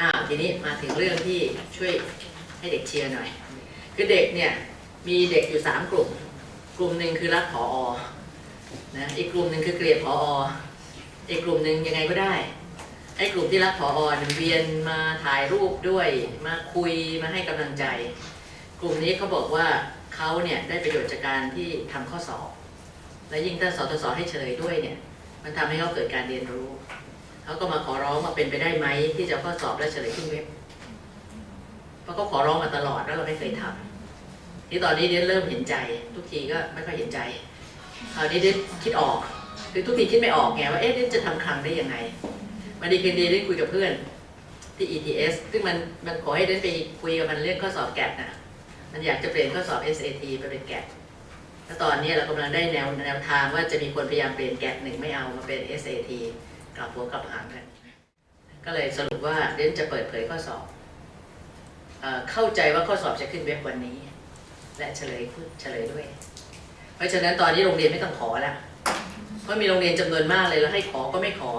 อ้าวทีนี้มาถึงเรื่องที่ช่วยให้เด็กเชียร์หน่อย คือเด็กเนี่ยมีเด็กอยู่สามกลุ่ม กลุ่มหนึ่งคือรักผออนะอีกกลุ่มหนึ่งคือเกลียดผออีกกลุ่มหนึ่งยังไงก็ได้ไอ้กลุ่มที่รักผอเนี่ยเวียนมาถ่ายรูปด้วยมาคุยมาให้กำลังใจ กลุ่มนี้เขาบอกว่าเขาเนี่ยได้ประโยชน์จากการที่ทำข้อสอบ และยิ่งถ้าสตสให้เฉลยด้วยเนี่ยมันทำให้เขาเกิดการเรียนรู้ เขาก็มาขอร้องมาเป็นไปได้ไหมที่จะข้อสอบและเฉลยขึ้นเว็บเพราะเขาขอร้องมาตลอดแล้วเราไม่เคยทำที่ตอนนี้เดนเริ่มเห็นใจ ทุกทีก็ไม่ค่อยเห็นใจคราวนี้เดนคิดออกคือทุกทีคิดไม่ออกไงว่าเอ๊ะเดนจะทำคลังได้ยังไงวันดีคืนดีเดนคุยกับเพื่อนที่ ETS ซึ่งมันมันขอให้เดนไปคุยกับมันเรื่องข้อสอบแกดนะมันอยากจะเปลี่ยนข้อสอบ SAT ไปเป็นแกดแล้วตอนนี้เรากำลังได้แนวแนวทางว่าจะมีคนพยายามเปลี่ยนแกดหนึ่งไม่เอามาเป็น SAT กลับหัวกลับหางกันก็เลยสรุปว่าเดนจะเปิดเผยข้อสอบเอเข้าใจว่าข้อสอบจะขึ้นเว็บวันนี้ และเฉลยเฉลยด้วย เพราะฉะนั้นตอนนี้โรงเรียนไม่ต้องขอละเพราะมีโรงเรียนจำนวนมากเลยแล้วให้ขอก็ไม่ขอ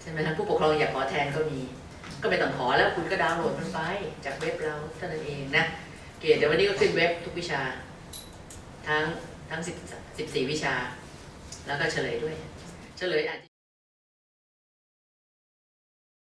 ใช่ไหมครับผู้ปกครองอยากขอแทนก็มี ก็ไม่ต้องขอแล้วคุณก็ดาวน์โหลดมันไป จากเว็บเราเท่านั้นเองนะเกียรติเดี๋ยววันนี้ก็ขึ้นเว็บทุกวิชา ทั้งทั้งสิบสิบสี่วิชา แล้วก็เฉลยด้วย เฉลยอาจจะ